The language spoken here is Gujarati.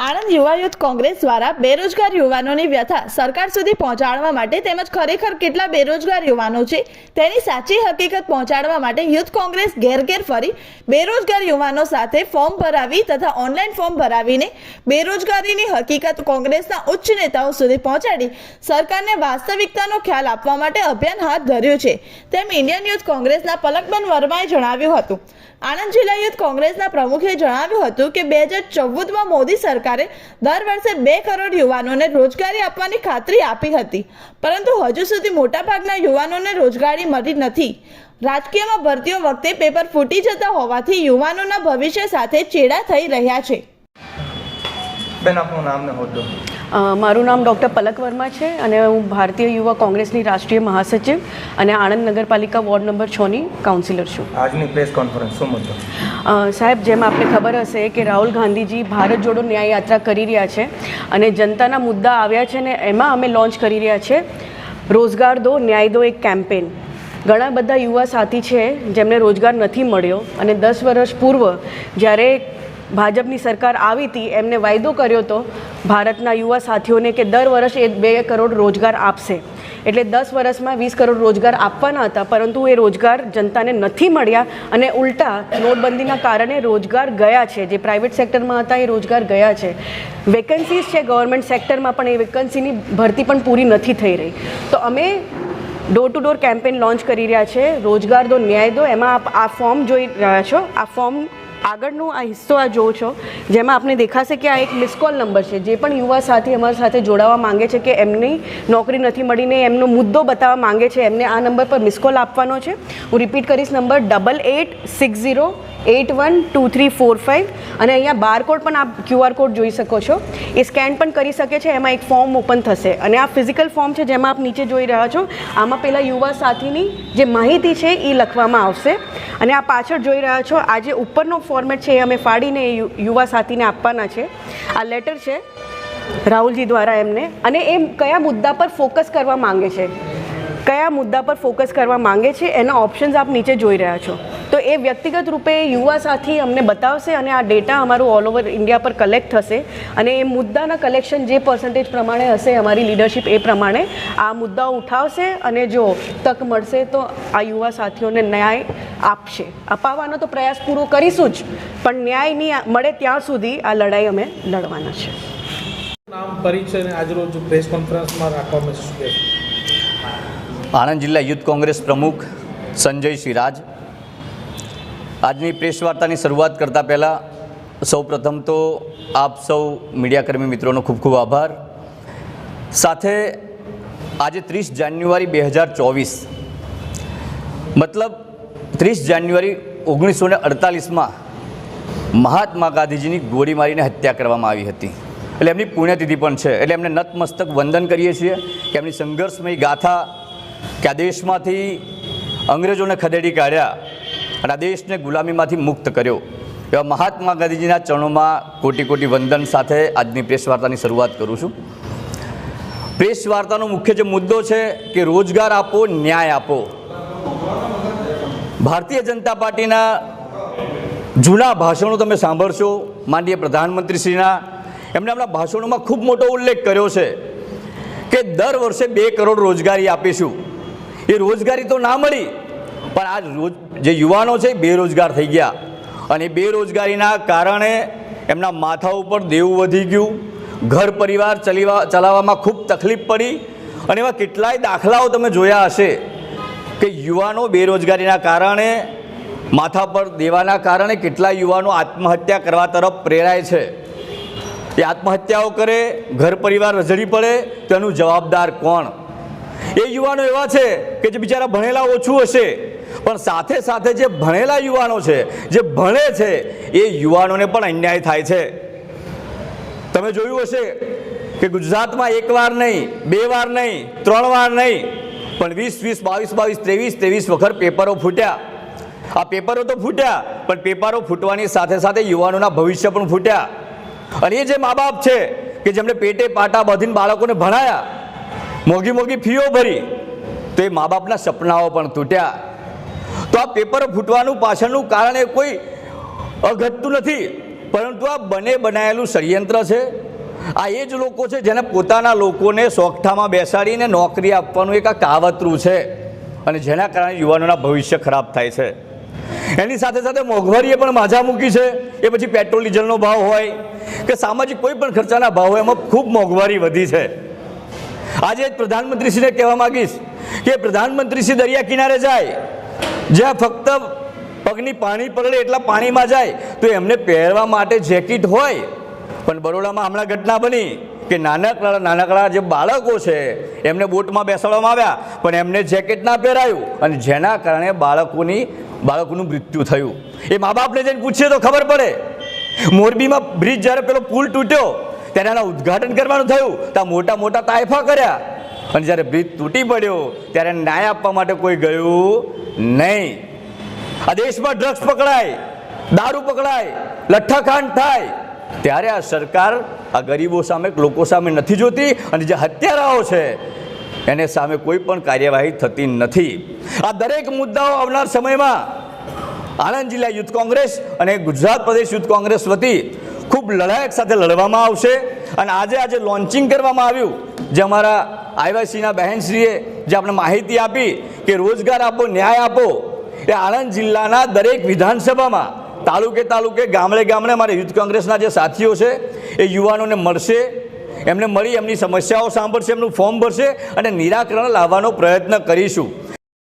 આણંદ યુવા યુથ કોંગ્રેસ દ્વારા બેરોજગાર યુવાનોની વ્યથા સરકાર સુધી પહોંચાડવા માટે તેમજ ખરેખર કેટલા બેરોજગાર યુવાનો છે તેની સાચી હકીકત પહોંચાડવા માટે યુથ કોંગ્રેસ ઘેર ઘેર ફરી બેરોજગાર યુવાનો સાથે ફોર્મ ભરાવી તથા ઓનલાઈન ફોર્મ ભરાવીને બેરોજગારીની હકીકત કોંગ્રેસના ઉચ્ચ નેતાઓ સુધી પહોંચાડી સરકારને વાસ્તવિકતાનો ખ્યાલ આપવા માટે અભિયાન હાથ ધર્યું છે. તેમ ઇન્ડિયન યુથ કોંગ્રેસના પલકબેન વર્માએ જણાવ્યું હતું. આણંદ જિલ્લા યુથ કોંગ્રેસના પ્રમુખે જણાવ્યું હતું કે બે હજાર ચૌદમાં મોદી સરકારે દર વર્ષે બે કરોડ યુવાનોને રોજગારી આપવાની ખાતરી આપી હતી. પરંતુ હજુ સુધી મોટાભાગના યુવાનોને રોજગારી મળી નથી. રાજકીયમાં ભરતીઓ વખતે પેપર ફૂટી જતા હોવાથી યુવાનોના ભવિષ્ય સાથે ચેડા થઈ રહ્યા છે. બેન, આપનું નામ ને હોદ્દો. મારું નામ ડૉક્ટર પલક વર્મા છે અને હું ભારતીય યુવા કોંગ્રેસની રાષ્ટ્રીય મહાસચિવ અને આણંદ નગરપાલિકા વોર્ડ નંબર છની કાઉન્સિલર છું. આજની પ્રેસ કોન્ફરન્સ શું મુદ્દો? સાહેબ જેમ આપને ખબર હશે કે રાહુલ ગાંધીજી ભારત જોડો ન્યાય યાત્રા કરી રહ્યા છે અને જનતાના મુદ્દા આવ્યા છે ને એમાં અમે લોન્ચ કરી રહ્યા છે રોજગાર દો ન્યાય દો એક કેમ્પેન. ઘણા બધા યુવા સાથી છે જેમને રોજગાર નથી મળ્યો અને દસ વર્ષ પૂર્વ જ્યારે ભાજપની સરકાર આવી હતી, એમને વાયદો કર્યો હતો ભારતના યુવા સાથીઓને કે દર વર્ષ એ બે કરોડ રોજગાર આપશે. એટલે દસ વર્ષમાં વીસ કરોડ રોજગાર આપવાના હતા, પરંતુ એ રોજગાર જનતાને નથી મળ્યા અને ઉલટા નોટબંધીના કારણે રોજગાર ગયા છે. જે પ્રાઇવેટ સેક્ટરમાં હતા એ રોજગાર ગયા છે. વેકન્સીઝ છે ગવર્મેન્ટ સેક્ટરમાં પણ એ વેકન્સીની ભરતી પણ પૂરી નથી થઈ રહી. તો અમે door to door campaign launch કરી રહ્યા છે. રોજગાર દો, ન્યાય દો, એમાં આપ આ ફોર્મ જોઈ રહ્યા છો. આ ફોર્મ આગળનું આ હિસ્સો આ જોવો છો, જેમાં આપને દેખાશે કે આ એક મિસકોલ નંબર છે, જે પણ યુવા સાથી અમારી સાથે જોડાવા માંગે છે કે એમની નોકરી નથી મળીને એમનો મુદ્દો બતાવવા માંગે છે, એમને આ નંબર પર મિસકોલ આપવાનો છે. હું રિપીટ કરીશ number double eight six zero eight one two three four five અને અહીંયા બારકોડ પણ આપ ક્યુઆર કોડ જોઈ શકો છો. એ સ્કેન પણ કરી શકે છે, એમાં એક ફોર્મ ઓપન થશે. અને આ ફિઝિકલ ફોર્મ છે જેમાં આપ નીચે જોઈ રહ્યા છો, આમાં પહેલાં યુવા સાથીની જે માહિતી છે એ લખવામાં આવશે. અને આ પાછળ જોઈ રહ્યા છો, આ જે ઉપરનો ફોર્મેટ છે એ અમે ફાડીને એ યુવા સાથીને આપવાના છે. આ લેટર છે રાહુલજી દ્વારા એમને. અને એ કયા મુદ્દા પર ફોકસ કરવા માંગે છે? કયા મુદ્દા પર ફોકસ કરવા માંગે છે? એના ઓપ્શન્સ આપ નીચે જોઈ રહ્યા છો. તો એ વ્યક્તિગત રૂપે યુવા સાથી અમને બતાવશે અને આ ડેટા અમારું ઓલ ઓવર ઇન્ડિયા પર કલેક્ટ થશે. અને એ મુદ્દાના કલેક્શન જે પર્સન્ટેજ પ્રમાણે હશે અમારી લીડરશિપ એ પ્રમાણે આ મુદ્દાઓ ઉઠાવશે અને જો તક મળશે તો આ યુવા સાથીઓને ન્યાય આપશે. અપાવવાનો તો પ્રયાસ પૂરો કરીશું જ પણ ન્યાય નહીં મળે ત્યાં સુધી આ લડાઈ અમે લડવાના છે. નામ પરિચય આજરોજ પ્રેસ કોન્ફરન્સમાં રાખવામાં છે શું કહેશો? આણંદ જિલ્લા યુથ કોંગ્રેસ પ્રમુખ સંજય સિરાજ. આજની પ્રેસ વાર્તાની શરૂઆત કરતાં પહેલાં સૌપ્રથમ તો આપ સૌ મીડિયાકર્મી મિત્રોનો ખૂબ ખૂબ આભાર. સાથે આજે ત્રીસ જાન્યુઆરી બે હજાર ચોવીસ. મતલબ ત્રીસ જાન્યુઆરી ઓગણીસો ને અડતાલીસમાં મહાત્મા ગાંધીજીની ગોળી મારીને હત્યા કરવામાં આવી હતી. એટલે એમની પુણ્યતિથિ પણ છે. એટલે એમને નતમસ્તક વંદન કરીએ છીએ કે એમની સંઘર્ષમય ગાથા કે આ દેશમાંથી અંગ્રેજોને ખદેડી કાઢ્યા અને આ દેશને ગુલામીમાંથી મુક્ત કર્યો. એવા મહાત્મા ગાંધીજીના ચરણોમાં કોટી કોટી વંદન સાથે આજની પ્રેસ વાર્તાની શરૂઆત કરું છું. પ્રેસ વાર્તાનો મુખ્ય જે મુદ્દો છે કે રોજગાર આપો, ન્યાય આપો. ભારતીય જનતા પાર્ટીના જૂના ભાષણો તમે સાંભળશો માનનીય પ્રધાનમંત્રીશ્રીના. એમણે આપણા ભાષણોમાં ખૂબ મોટો ઉલ્લેખ કર્યો છે કે દર વર્ષે બે કરોડ રોજગારી આપીશું. એ રોજગારી તો ના મળી પણ આ રોજ જે યુવાનો છે બેરોજગાર થઈ ગયા. અને બેરોજગારીના કારણે એમના માથા ઉપર દેવું વધી ગયું. ઘર પરિવાર ચલીવા, ચલાવવામાં ખૂબ તકલીફ પડી. અને એવા કેટલાય દાખલાઓ તમે જોયા હશે કે યુવાનો બેરોજગારીના કારણે, માથા પર દેવાના કારણે કેટલા યુવાનો આત્મહત્યા કરવા તરફ પ્રેરાય છે. એ આત્મહત્યાઓ કરે, ઘર પરિવાર રઝળી પડે તેનું જવાબદાર કોણ? એ યુવાનો એવા છે કે જે બિચારા ભણેલા ઓછું હશે. પણ સાથે સાથે જે ભણેલા યુવાનો છે, જે ભણે છે, એ યુવાનોને પણ અન્યાય થાય છે. તમે જોયું હશે કે ગુજરાતમાં એક વાર નહીં, બે વાર નહીં, ત્રણ વાર નહીં, પણ વીસ વીસ, બાવીસ બાવીસ, ત્રેવીસ ત્રેવીસ વખત પેપરો ફૂટ્યા. આ પેપરો તો ફૂટ્યા, પણ પેપરો ફૂટવાની સાથે સાથે યુવાનોના ભવિષ્ય પણ ફૂટ્યા. અને એ જે મા બાપ છે, કે જેમણે પેટે પાટા બાંધીને બાળકોને ભણાયા, મોંઘી મોંઘી ફીઓ ભરી, તો એ મા બાપના સપનાઓ પણ તૂટ્યા. તો આ પેપર ફૂટવાનું પાછળનું કારણ એ કોઈ અઘટતું નથી. પરંતુ આ બને બનાયેલું ષડયંત્ર છે. આ એ જ લોકો છે જેને પોતાના લોકોને સોગઠામાં બેસાડીને નોકરી આપવાનું એક આ કાવતરું છે અને જેના કારણે યુવાનોના ભવિષ્ય ખરાબ થાય છે. એની સાથે સાથે મોંઘવારીએ પણ માજા મૂકી છે. એ પછી પેટ્રોલ, ડીઝલનો ભાવ હોય કે સામાજિક કોઈ પણ ખર્ચાના ભાવ હોય, એમાં ખૂબ મોંઘવારી વધી છે. આજે પ્રધાનમંત્રીશ્રીને કહેવા માંગીશ કે પ્રધાનમંત્રીશ્રી દરિયા કિનારે જાય જ્યાં ફક્ત પગની પાણી પલળે એટલા પાણીમાં જાય, તો એમને પહેરવા માટે જેકેટ હોય. પણ બરોડામાં હમણાં ઘટના બની કે નાનકડા નાનકડા જે બાળકો છે, એમને બોટમાં બેસાડવામાં આવ્યા, પણ એમને જેકેટ ના પહેરાયું. અને જેના કારણે બાળકોની, બાળકોનું મૃત્યુ થયું. એ મા બાપને જઈને પૂછીએ તો ખબર પડે. મોરબીમાં બ્રિજ જ્યારે પેલો પુલ તૂટ્યો, ત્યારે એના ઉદ્ઘાટન કરવાનું થયું. ત્યાં મોટા મોટા તાયફા કર્યા. અને જ્યારે બ્રિજ તૂટી પડ્યો, ત્યારે ન્યાય આપવા માટે કોઈ ગયું નહીં. આ દેશમાં ડ્રગ્સ પકડાય, દારૂ પકડાય લઠ્ઠાખાંડ થાય. ત્યારે આ સરકાર આ ગરીબો સામે, લોકો સામે નથી જોતી અને જે હત્યારાઓ છે, એને સામે કોઈ પણ કાર્યવાહી થતી નથી. આ દરેક મુદ્દાઓ આવનાર સમયમાં આણંદ જિલ્લા યુથ કોંગ્રેસ અને ગુજરાત પ્રદેશ યુથ કોંગ્રેસ વતી ખૂબ લડાયક સાથે લડવામાં આવશે. અને આજે આજે લોન્ચિંગ કરવામાં આવ્યું, જે અમારા આઈવાસીના બહેનશ્રીએ જે આપણે માહિતી આપી કે રોજગાર આપો, ન્યાય આપો, એ આણંદ જિલ્લાના દરેક વિધાનસભામાં તાલુકે તાલુકે, ગામડે ગામડે અમારા યુથ કોંગ્રેસના જે સાથીઓ છે, એ યુવાનોને મળશે, એમને મળી એમની સમસ્યાઓ સાંભળશે, એમનું ફોર્મ ભરશે અને નિરાકરણ લાવવાનો પ્રયત્ન કરીશું.